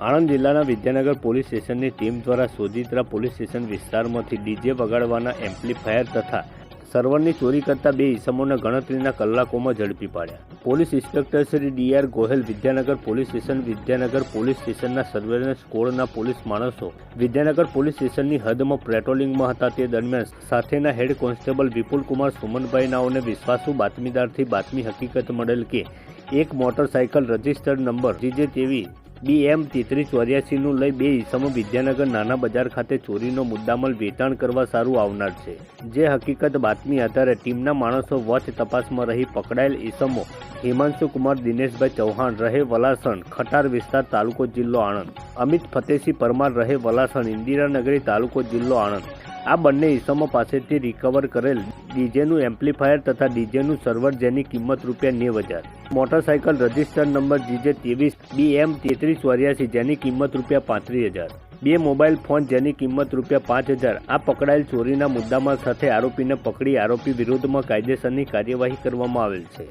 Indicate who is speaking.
Speaker 1: આણંદ જિલ્લાના વિદ્યાનગર પોલીસ સ્ટેશનની ટીમ દ્વારા સોજિત્રા પોલીસ સ્ટેશન વિસ્તારમાંથી ડીજે વગાડવાના એમ્પ્લીફાયર તથા સર્વરની ચોરી કરતા બે ઇસમોને ગણતરીના કલાકોમાં ઝડપી પાડ્યા. Police inspector Shri D R Gohel Vidyanagar police station, Vidyanagar police સ્ટેશનના સર્વેલન્સ કોડના પોલીસ માણસો, વિદ્યાનગર પોલીસ સ્ટેશનની હદમાં પેટ્રોલિંગમાં હતા તે દરમિયાન સાથેના હેડ કોન્સ્ટેબલ વિપુલ કુમાર સુમનભાઈ નાઓને વિશ્વાસુ બાતમીદારથી બાતમી હકીકત મળેલ કે એક મોટરસાયકલ રજિસ્ટર્ડ નંબર જીજે તેવી બી એમ તેત્રીસ ચોર્યાસીનું લઈ બે ઈસમો વિદ્યાનગર નાના બજાર ખાતે ચોરીનો મુદ્દામાલ વેચાણ કરવા સારું આવનાર છે. જે હકીકત બાતમી આધારે ટીમના માણસો વોચ તપાસમાં રહી પકડાયેલ ઈસમો હિમાંશુ કુમાર, દિનેશભાઈ ચૌહાણ, રહે વલાસણ, ખટાર વિસ્તાર, તાલુકો જિલ્લો આણંદ. અમિત ફતેસિંહ પરમાર, રહે વલાસણ ઇન્દિરાનગરી તાલુકો જિલ્લો આણંદ. આ બંને ઇસમો પાસેથી રિકવર કરેલ ડીજેનું એમ્પ્લીફાયર તથા ડીજેનું સર્વર જેની કિંમત રૂપિયા નેવ હજાર. મોટરસાયકલ રજિસ્ટર્ડ નંબર જીજે ત્રેવીસ બી એમ તેત્રીસ ચોર્યાસી જેની કિંમત રૂપિયા પાંત્રીસ હજાર. બે મોબાઈલ ફોન જેની કિંમત રૂપિયા પાંચ હજાર. આ પકડાયેલ ચોરીના મુદ્દામાં સાથે આરોપીને પકડી આરોપી વિરુદ્ધમાં કાયદેસરની કાર્યવાહી કરવામાં આવેલ છે.